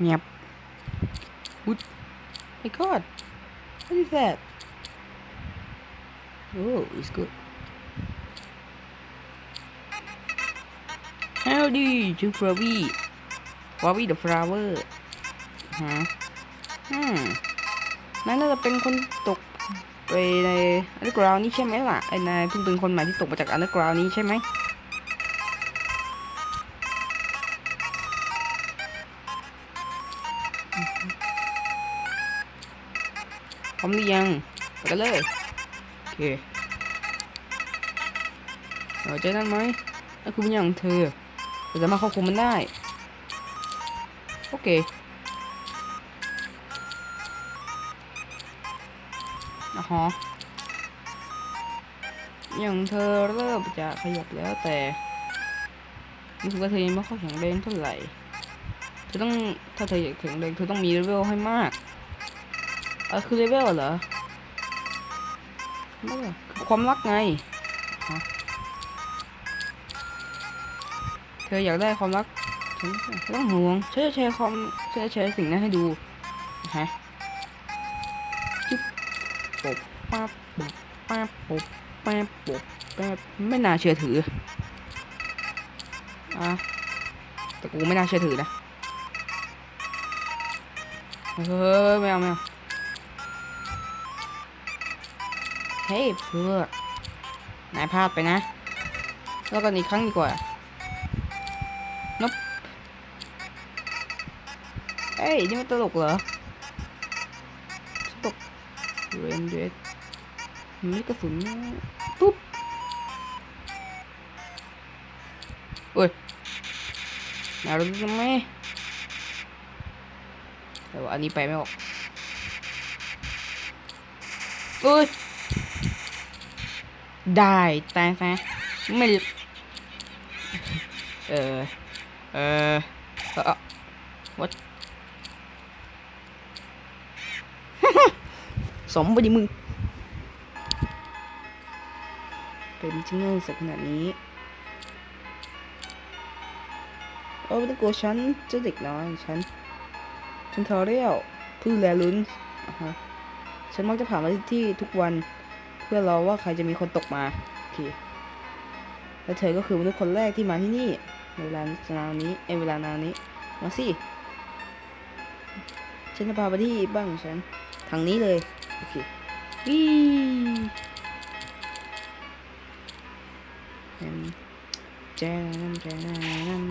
เงียบอุ๊ย my god what is that oh it's good howdy to Flavi Flavi the flower ฮะอืมนั่นน่าจะเป็นคนตกไปในอันเดอร์กราวนี้ใช่ไหมล่ะไอ้นายเพิ่งเป็นคนใหม่ที่ตกมาจากอันเดอร์กราวนี้ใช่ไหม มหรือยังไปกันเลยโอเคเอาใจนั่นไหมนั่นคือวิญญาณของเธอเราสามารถควบคุมมันได้ โอเคนะฮะอย่างเธอเริ่มจะขยับแล้วแต่รู้สึกว่าเธอยังไม่ค่อยแข็งแรงเท่าไหร่เธอต้องถ้าเธออยากแข็งแรงเธอต้องมีเลเวลให้มาก เออคือเลเวลเหรอไม่คือความรักไง เธออยากได้ความรักฉันต้องห่วงฉันจะแชร์ความฉันจะแชร์สิ่งนั้นให้ดูฮะจุ๊บปบปั๊บปบปั๊บปบปั๊บปบปั๊บไม่น่าเชื่อถือ อะ แต่กูไม่น่าเชื่อถือนะ เฮ้ยไม่เอาไม่เอา เฮ้เพื่อนายพลาดไปนะ แล้วกันอีกครั้งดีกว่านบเอ้ย นี่มันตลกเหรอตลกเรนเดดมีกระสุนปุ๊บโอ้ยนายรู้ไหมแต่ว่าอันนี้ไปไม่ออกเอ้ย ได้แตายซะไม่เออเออเออ what สมบูรณ์มึง เป็นชิ้นเงินสักขนาดนี้โอ้ไม่ต้องกลัวฉันเจ้าเด็กน้อยฉัน ฉันทอเรียวผู้นแลลุ้นอ่าฮะฉันมักจะผ่านมาที่ทุกวัน พื่อรอว่าใครจะมีคนตกมาโอเคแล้วเธอก็คือมนุษย์คนแรกที่มาที่นี่ในเวลานานนี้เอเวลานานนี้มาสิฉันจะพาไปที่บ้านของฉันทางนี้เลยโอเควีแอมแจนแจนัน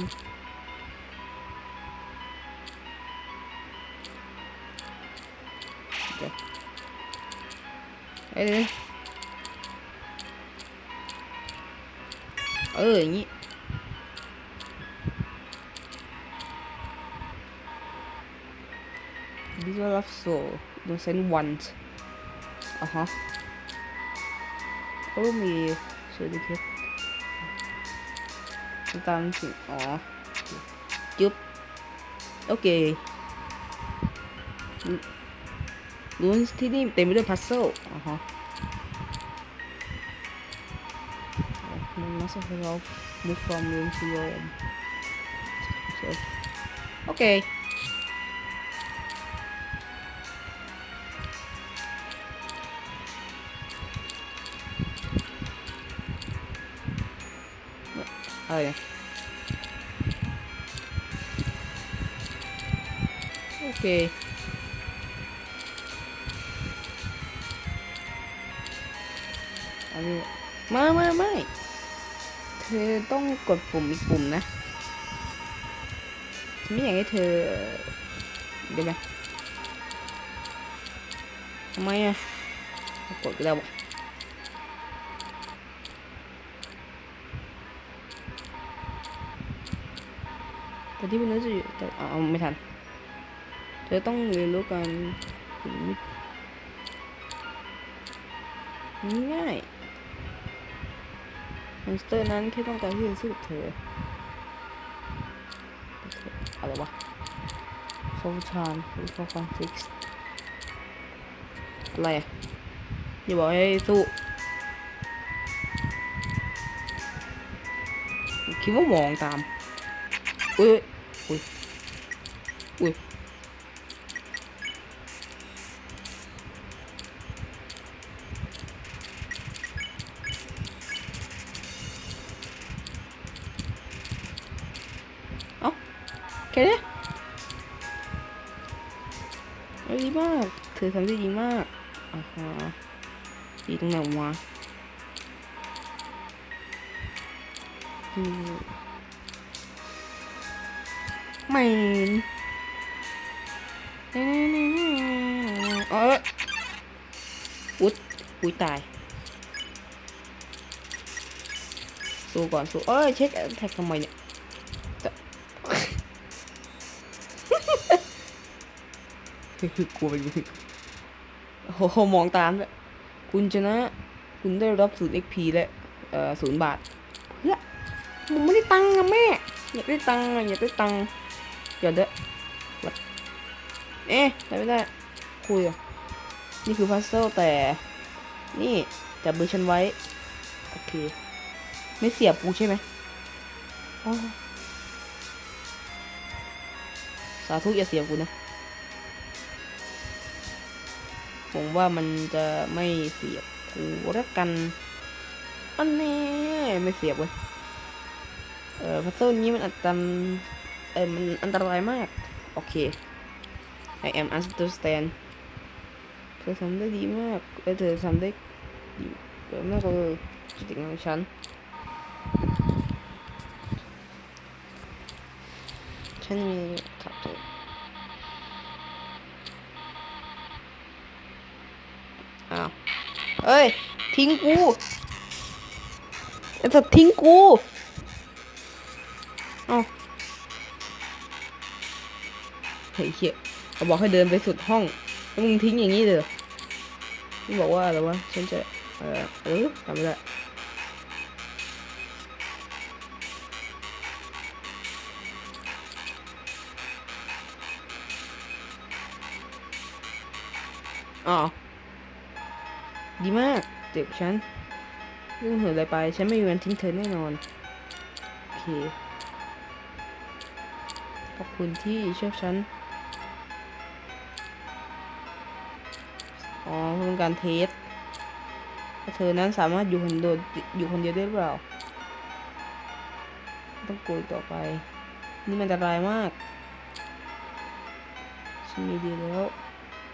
เดี๋ยวเอ้ย เออ อย่างนี้ Visual of Soul Innocent Ones อะฮะก็มีเซอร์ติฟิเคตามสิอ๋อ จุ๊บ โอเครูนที่นี่เต็มไปด้วยพัซเซิลอะฮะ Have evolved, move from room to room. Okay. Oh yeah. Okay. กดปุ่มอีกปุ่มนะฉันไม่อยากให้เธอ เดี๋ยวนะทำไมอะกดแล้วแต่ที่มันน่าจะอยู่แต่เอาเอาไม่ทัน เธอต้องเรียนรู้การง่าย อนสเตอร์นั้นแค่ต้องการที่จะสู้เธอ อะไรวะโซลชานหรือฟอร์คอนฟิกซ์อะไรอะอย่าบอกให้สู้คิดว่ามองตามอุ้ยอุ้ย ค่นี้เอ้ยดีมากเธอทำได้ดีมากอ่าฮะดีตรงไหนวะไม่เอออุ๊ดอุ๊ยตายสู้ก่อนสู้เอ้ยเช็คแท็กทำไมเนี่ย กลัวไปอยู่โอ้โหมองตามด้วยคุณชนะ คุณได้รับศูนย์ XP และเอ่อศูนย์บาทเพื่อผมไม่ได้ตังค์อะแม่ อยากได้ตังค์อะอยากได้ตังค์เดี๋ยวเด้อวัดเอ๊ะได้ไม่ได้ คุยอะนี่คือพัซเซิลแต่ นี่จับมือฉันไว้ โอเค ไม่เสียบกูใช่ไหมอ๋อสาธุอย่าเสียบกูนะ ผมว่ามันจะไม่เสียบกูแล้วกันอันแน่ไม่เสียบเว้ยเออพัซเซิลนี้มันอันตรเออมันอันตรายมาก โอเค I am understand เธอทำได้ดีมากเออเธอทำได้ดีเกินมากเลยจุดติงของฉันฉันมีถับเธออ้าว เอ้ย ทิ้งกูไอ้สัตว์ทิ้งกูเอ้าเฮ้ยเหี้ยเขาบอกให้เดินไปสุดห้องแล้วมึงทิ้งอย่างนี้เลยมึงบอกว่าอะไรวะ ฉันจะ เออเออจำไม่ได้อ๋อ ดีมากเจ็บฉันเรื่องเหินอะไรไป ฉันไม่มีวันทิ้งเธอแน่นอน โอเค ขอบคุณที่ช่วยฉัน อ๋อเพื่อการเทสว่าเธอนั้นสามารถอยู่คนเดียวอยู่คนเดียวได้หรือเปล่า ต้องกลัวต่อไป นี่มันอันตรายมาก ฉันมีดีแล้ว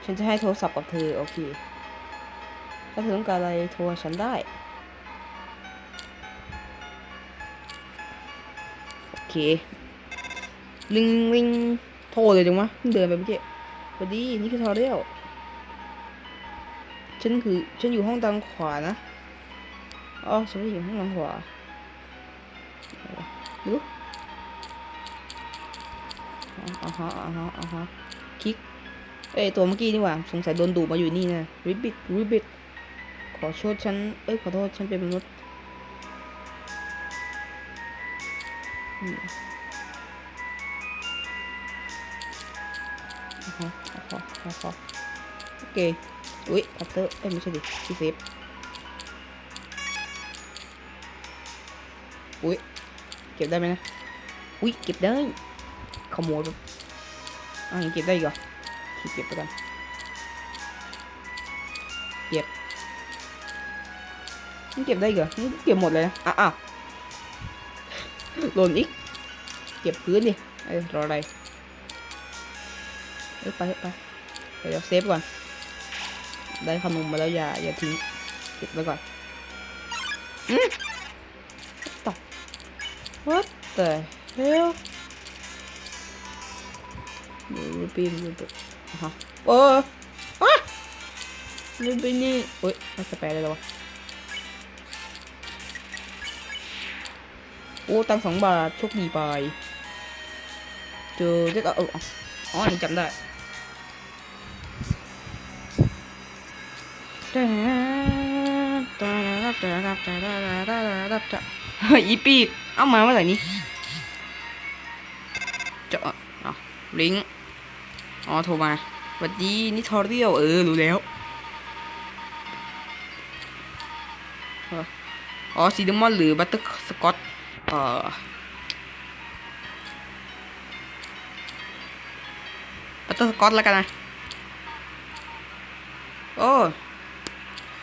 ฉันจะให้โทรศัพท์กับเธอ โอเค ถ้าเธอต้องการอะไรโทรฉันได้ โอเค ลิงลิงโทรเลยจังวะเพิ่งเดินไปเมื่อกี้สวัสดีนี่คือทอเรียลฉันคือฉันอยู่ห้องทางขวานะอ๋อฉันไม่อยู่ห้องทางขวาดูอ่าฮะอ่าฮะอ่าฮะคลิกเอ้ยตัวเมื่อกี้นี่หว่า สงสัยโดนดูดมาอยู่นี่นะริบบิทริบบิท อโทษฉัน เอ้ยขอโทษฉันเป็นมนุษย์อืมอ่าฮะอ่าฮะอ่าฮะโอเค อุ้ยพัตเตอร์ เอ้ยไม่ใช่ดิพี่เซฟอุ้ยเก็บได้ไหมนะ อุ้ยเก็บได้ ขโมยไปอะยังเก็บได้อีกเหรอเก็บไปกัน มันเก็บได้เหรอมันเก็บหมดเลยนะอะอ้าวหล่นอีก เก็บพื้นดิเอ้รออะไรเอ้ยไปไปเดี๋ยวเซฟก่อน ได้ขนมมาแล้วอย่าอย่าทิ้งเก็บไว้ก่อนอืมต่อ what the hell รูปีนรูปีนฮะโอ้อะรูปีนนี่โอ้ยมาสแปรเลยเหรอวะ โอ้ตังสองบาทโชคดีไป เจอเจ๊ก็เอออ๋อนี่จำได้เฮ้ยอีปีกเอามาเมื่อไหร่นี้เจะอะลิงอ๋อโทรมาสวัสดีนี่ทอเรียลเออรู้แล้วอ๋อซีดมอนหรือบัตเตอร์สกอต อ่อบัตเตอร์สกอตแล้วกันนะ โอ้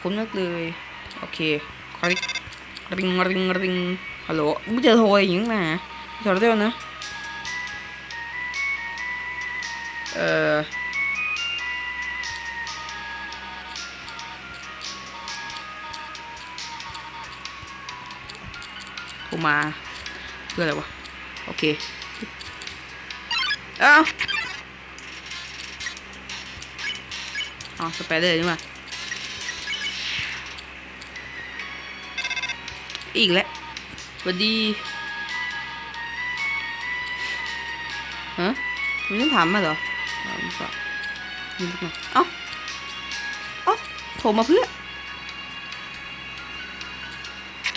คุ้นมากเลย โอเคคลิกริงริงริงฮัลโหลไม่เจอโทรอย่างนี้นะทอเรียลนะ เอ่อ โทรมา เพื่ออะไรวะ โอเค เอ้าอ๋อสเปรย์นี่มาอีกแล้วสวัสดีฮะมีคำถามมาเหรอเอาม่ฟังมีลูกมาเอ้าเอ้าโทรมาเพื่อ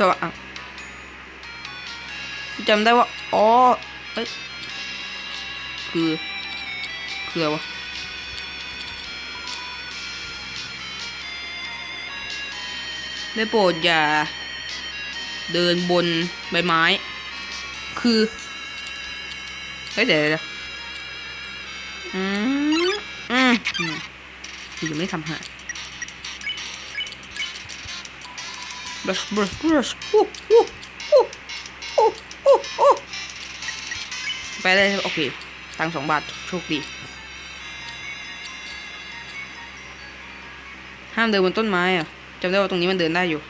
จออะ จำได้ว่า อ๋อเอ้ยคือคืออะไรวะได้โปรดอย่า เดินบนใบไม้ คือ เฮ้ยเดี๋ยวเดี๋ยวอืมอืมอืมคือยังไม่ทำหาย brush brush brush อู้อู้อู้อู้ ไปได้โอเค ตังสองบาท โชคดี ห้ามเดินบนต้นไม้อะจำได้ว่าตรงนี้มันเดินได้อยู่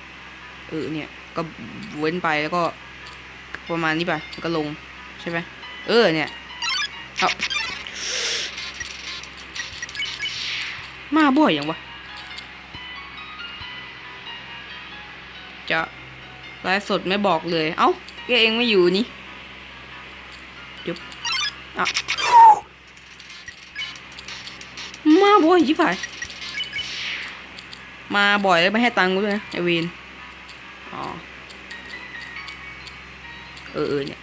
เออเนี่ย ก็เว้นไปแล้วก็ ประมาณนี้ไปก็ลง ใช่ไหมเออเนี่ยเอามาบ่อยอย่างวะจะไลฟ์สดไม่บอกเลย เอ้าแกเองไม่อยู่นี่ อะมาบ่อยชิบหายมาบ่อยแล้วไม่ให้ตังค์กูด้วยนะไอวีนอ๋อเออเนี่ย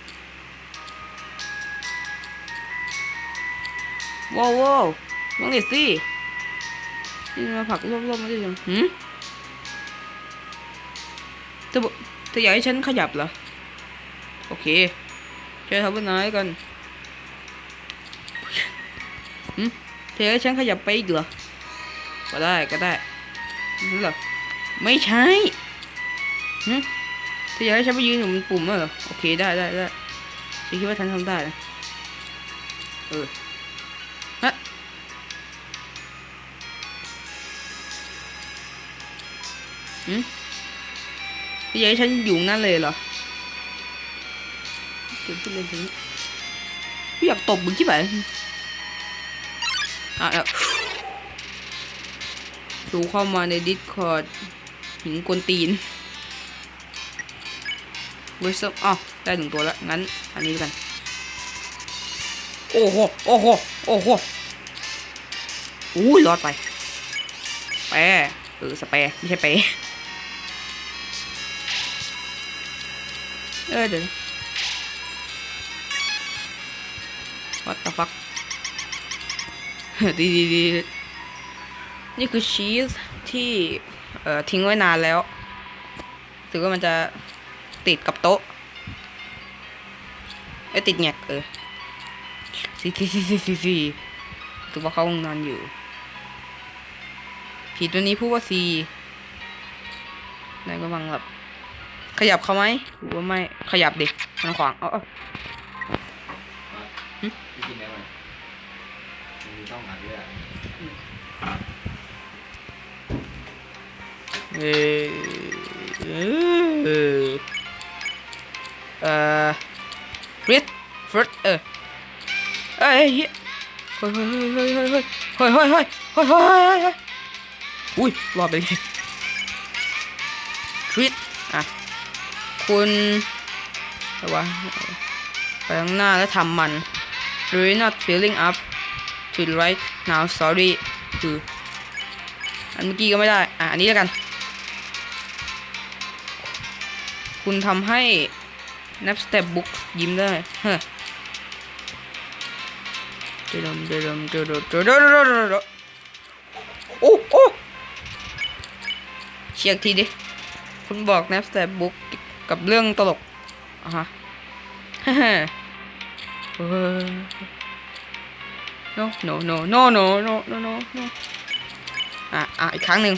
ว้าวว้าวลองเด็ดสินี่มาผลักรอบๆมาได้ยังหืมเธอบอกเธออยากให้ฉันขยับเหรอ โอเคช่วยทำเป็นนายกัน เธออยากให้ฉันขยับไปอีกเหรอ ก็ได้ก็ได้นั่นเหรอไม่ใช่หืมเธออยากให้ฉันไปยืนอยู่บนปุ่มเหรอ โอเคได้ได้ได้ฉันคิดว่าฉันทำได้นะ เออฮะหืมพี่อยากให้ฉันอยู่นั่นเลยเหรอเก็บขึ้นเลยทีนี้พี่อยากตบมึงที่ไหน อะแล้วดูเข้ามาในดิสคอร์ดหินกวนตีนเวสต์อ้าได้หนึ่งตัวแล้ว งั้น อันนี้กัน โอ้โห โอ้โห โอ้โหอุ้ยรอดไป แปรเออสแปรไม่ใช่แปรเออเดี๋ยว what the fuck ดีดีดีนี่คือชีสที่เอ่อทิ้งไว้นานแล้วถือว่ามันจะติดกับโต๊ะไอ้ติดแงกเออซีซีซีซีซีซีถือว่าเขาคงนอนอยู่ ผีตัวนี้พูดว่าซีนายก็บังแบบขยับเขาไหมหรือว่าไม่ ขยับดิมันขวาง เอาเอ มีช่องอัดด้วยอะเออเออเออฟริตฟริตเออเอ้ยเฮ้ยเฮ้ยเฮ้ยเฮ้ยเฮ้ยเฮ้ยเฮ้ยเฮ้ยเฮ้ยเฮ้ยเฮ้ยเฮ้ยเฮ้ยอุ้ยรอดไปเลยฟริตอะคุณอะไรวะไปข้างหน้าแล้วทำมัน You're not feeling up to the right now sorry คืออันเมื่อกี้ก็ไม่ได้ อะ อันนี้แล้วกัน คุณทำให้ นับสเต็ปบุ๊กยิ้มได้เฮ้เดรมเดรมเดรมเดรมเดรมโอ้โอ้เชียกทีดิ คุณบอกนับสเต็ปบุ๊กกับเรื่องตลกอะฮะเฮ้ no no no no no no no no no อะอะอีกครั้งหนึ่ง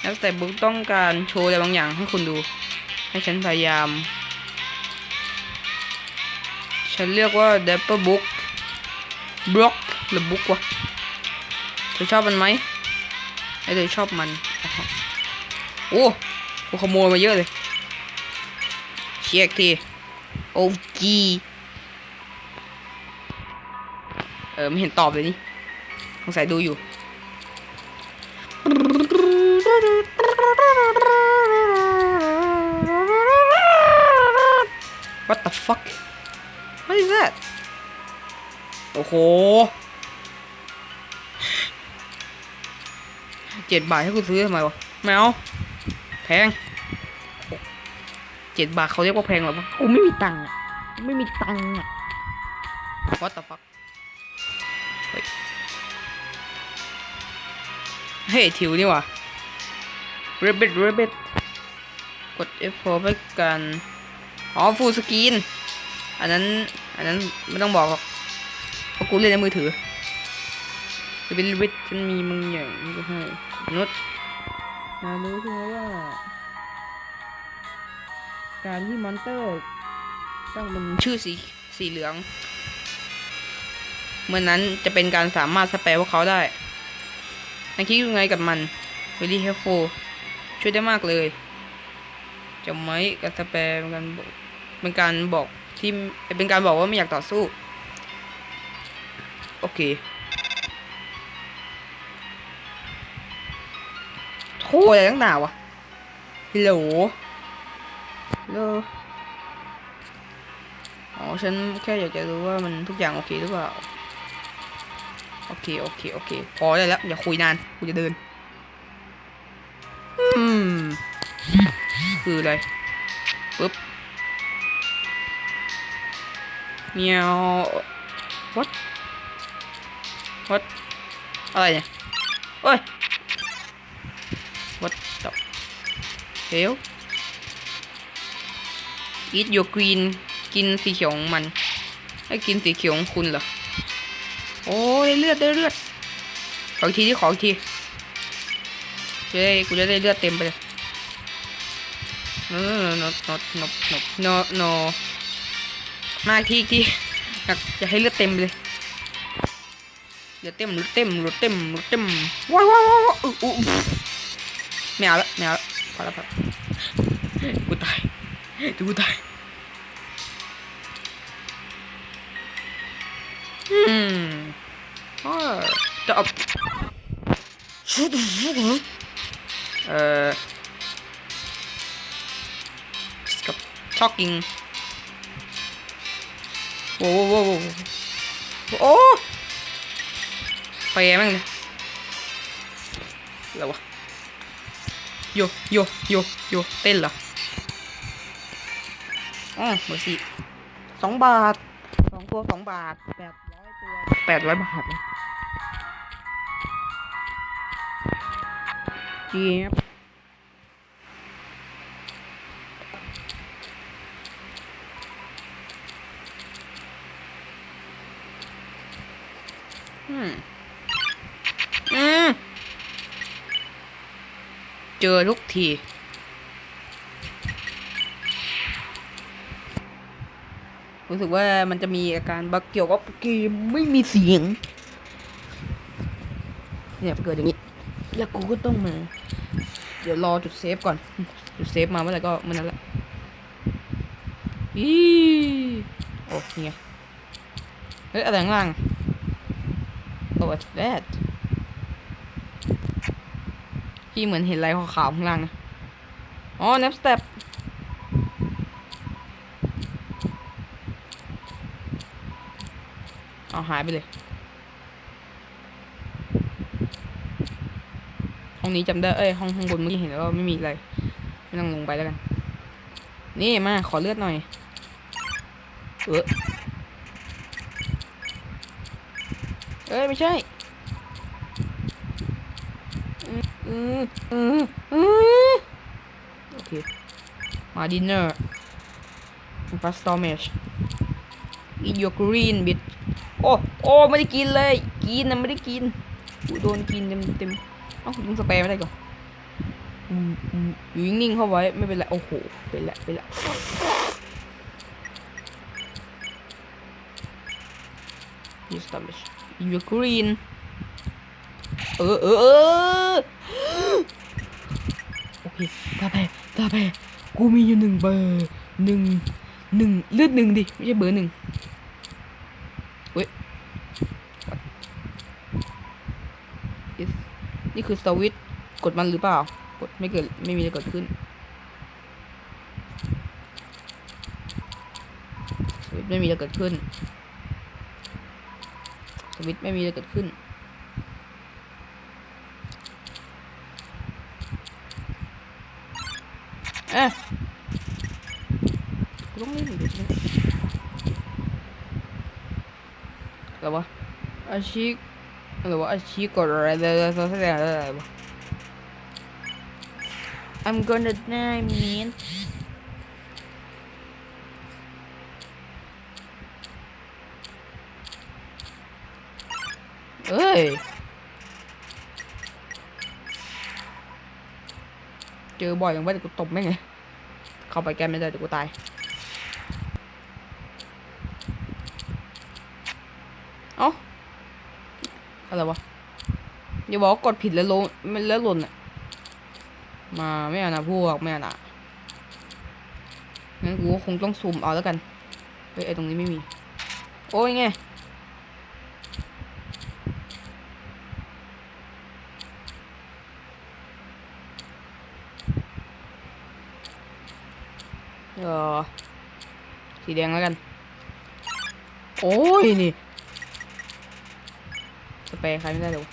แล้วแต่บุ๊กต้องการโชว์อะไรบางอย่างให้คุณดู ให้ฉันพยายาม ฉันเรียกว่า d a p p e r Book บล็อกหรือบุ๊กวะเธอชอบมันไหมไอเธอชอบมันอ๋อโอ้กูขโมยมาเยอะเลยเช็คทีโอจี ออไม่เห็นตอบเลยนี่สงสัยดูอยู่ What the fuck What is that โอ้โหเจ็ดบาทให้กูซื้อทำไมวะไม่เอาแพงเจ็ดบาทเขาเรียกว่าแพงเหรอวะกูไม่มีตังค์อะกูไม่มีตังค์อะ What the fuck เฮ้ยทิวนี่วะ Rabbit Rabbit กด F4 เพื่อการอ๋อฟูลสกรีนอันนั้น อันนั้นไม่ต้องบอกหรอกเพราะกูเล่นในมือถือ Rabbit Rabbit ฉันมีมึงอย่างนี้ก็ให้นุชนารู้ใช่ไหมว่า การที่มอนเตอร์ต้องเป็นชื่อสีสีเหลือง เมื่อนั้นจะเป็นการสามารถสเปรพวกเขาได้ นายคิดยังไงกับมัน very helpful ช่วยได้มากเลยจำไว้กับสเปรเป็นการเป็นการบอกที่เป็นการบอกว่าไม่อยากต่อสู้ โอเคโทรอะไรตั้งหนาวะฮัลโหลฮัลโหลอ๋อฉันแค่อยากจะรู้ว่ามันทุกอย่างโอเคหรือเปล่า โอเค โอเค โอเค พอได้แล้ว อย่าคุยนาน กูจะเดิน อืม คืออะไร ปึ๊บเมียว what what อะไรเนี่ยเอ้ย what the hell eat your green กินสีเขียวของมัน ให้กินสีเขียวของคุณเหรอ โอ้ได้เลือดได้เลือดขออีกทีที่ขออีกทีจะได้กูจะได้เลือดเต็มไปเลย no no no no no no no มากทีอีกทีอยากจะให้เลือดเต็มเลยเลือดเต็มเลือดเต็มเลือดเต็มเลือดเต็มว้าวว้าวว้าวอุ๊อุ๊ไม่เอาละไม่เอาละพอละพอละกูตายดูกูตายอืม เออกับช็อกกิ้งโว้โว้โว้โว้โอ้ไปแม่งเลยแล้ววะโยโยโยโยเต้นเหรออ๋อเบอร์สี่สองบาทสองตัวสองบาทแปดร้อยตัวแปดร้อยบาท เจี๊ยบอืมอืมเจอทุกทีรู้สึกว่ามันจะมีอาการบักเกี่ยวกับเกมไม่มีเสียง เนี่ยเกิดอย่างนี้ แล้วกูก็ต้องมา เดี๋ยวรอจุดเซฟก่อน จุดเซฟมาเมื่อไหร่ก็มื่อนั้นแหละอีโอ้นี่ไงเฮ้ยอะไรข้างล่างโอ้ what's that พี่เหมือนเห็นอะไรขาวๆข้างล่างนะ อ๋อ next step เอาหายไปเลย ห้องนี้จำได้ เอ้ย ห้องข้างบนเมื่อกี้เห็นแล้วไม่มีอะไร ไม่ต้องลงไปแล้วกัน นี่มา ขอเลือดหน่อย เออเอ้ย ไม่ใช่เออเออเอโอเค มาดินเนอร์ฟาสตอร์เมช eat your green bit โอ้ โอ้ ไม่ได้กินเลย กินนะไม่ได้กินโดนกินเต็มเต็ม เอ้ายิงสเปรย์ไม่ได้ก่อนอืมอืมอยู่นิ่งๆเข้าไว้ไม่เป็นไรโอ้โหเป็นละเป็นละ Use damage Eat your green เออเออเออโอเคตาแพ้ตาแพ้กูมีอยู่หนึ่งเบอร์หนึ่งหนึ่งเลือดหนึ่งดิ ไม่ใช่เบอร์หนึ่งเว้ย Yes นี่คือสวิตกดมันหรือเปล่า กดไม่เกิดไม่มีอะไรเกิดขึ้นสวิตไม่มีอะไรเกิดขึ้นสวิตไม่มีอะไรเกิดขึ้นเอ๊ะกูต้องเล่นอีกเดี๋ยวใช่ไหมอะไรวะอาชีพ อะไรวะอาชีกดอะไรอะไรอะไรอะไรอะไรวะ I'm gonna die man เอ้ย เจอบ่อยอย่างว่าแต่กูตบแม่ไง เข้าไปแกไม่ได้เดี๋ยวกูตาย เอ้า อะไรวะอย่าบอกว่ากดผิดแล้วลงมันแล้วหล่นอะมาไม่เอานะพวกไม่เอานะงั้นกูก็คงต้องซูมเอาแล้วกันเฮ้ยไอตรงนี้ไม่มี โอ้ยไงเออสีแดงแล้วกัน โอ้ยนี่ สเปรย์ใครไม่ได้เลยวะ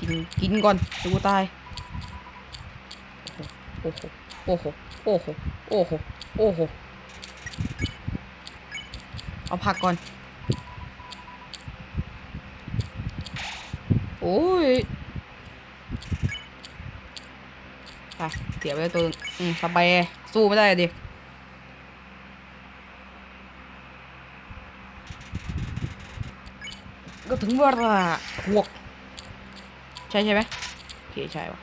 กินกินก่อนเดี๋ยวกูตายโอ้โหโอ้โหโอ้โหโอ้โหโอ้โหเอาผักก่อน โอ้ยไปเสียไปตัวอืมสเปรย์สู้ไม่ได้ดิ ก็ถึงเวลาพวก ใช่ใช่ไหมโอเคใช่วะ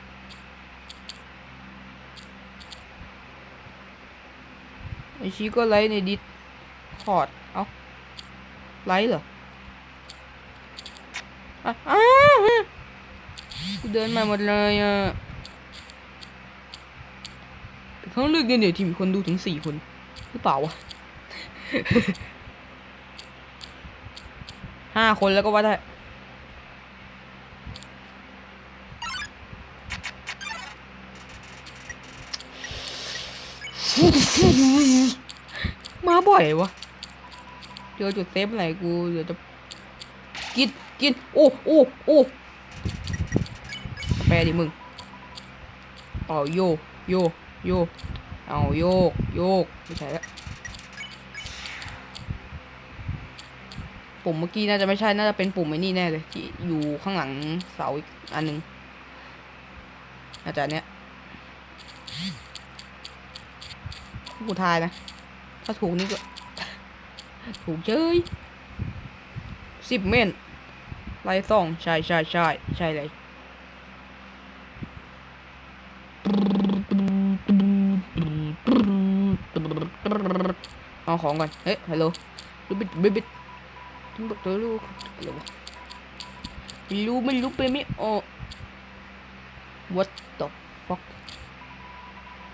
ไอชีก็ไลฟ์ในดิสคอร์ด เอ้า ไลฟ์เหรออ้าวกูเดินมาหมดเลยอะเขาเลือกเนี่ยเดียวทีมคนดูถึงสี่คน หรือเปล่าวะ ห้าคนแล้วก็ว่าได้มาบ่อยวะเจอจุดเซฟอะไรกูเดี๋ยวจะกินกินโอ้โอ้โอ้แปลดิมึงเอาโยกโยกโยกเอาโยกโยกไม่ใช่แล้ว ปุ่มเมื่อกี้น่าจะไม่ใช่ น่าจะเป็นปุ่มไอ้นี่แน่เลยที่อยู่ข้างหลังเสาอีกอันหนึ่งน่าจะอันเนี้ยกูทายนะ ถ้าถูกนี่ก็ ถูกเฉยสิบเมนไล่ซอง ใช่ใช่ใช่ใช่เลยเอาของก่อน เฮ้ยฮัลโหลบิดบิบิ ทั้งหมดตัวลูกอะไรวะไม่รู้ไม่รู้ไปไม่ออก what the fuck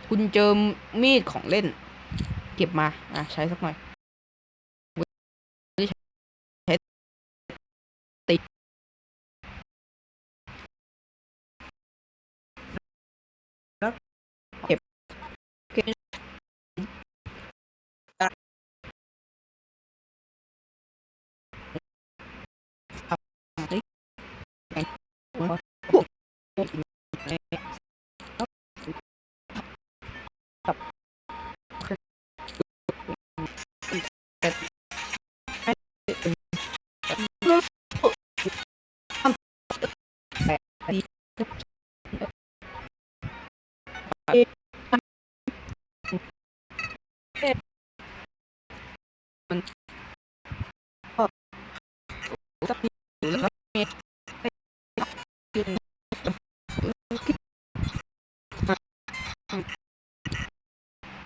คุณเจอมีดของเล่น เก็บมา อะ ใช้สักหน่อย มันก็ตับอยู่แล้ว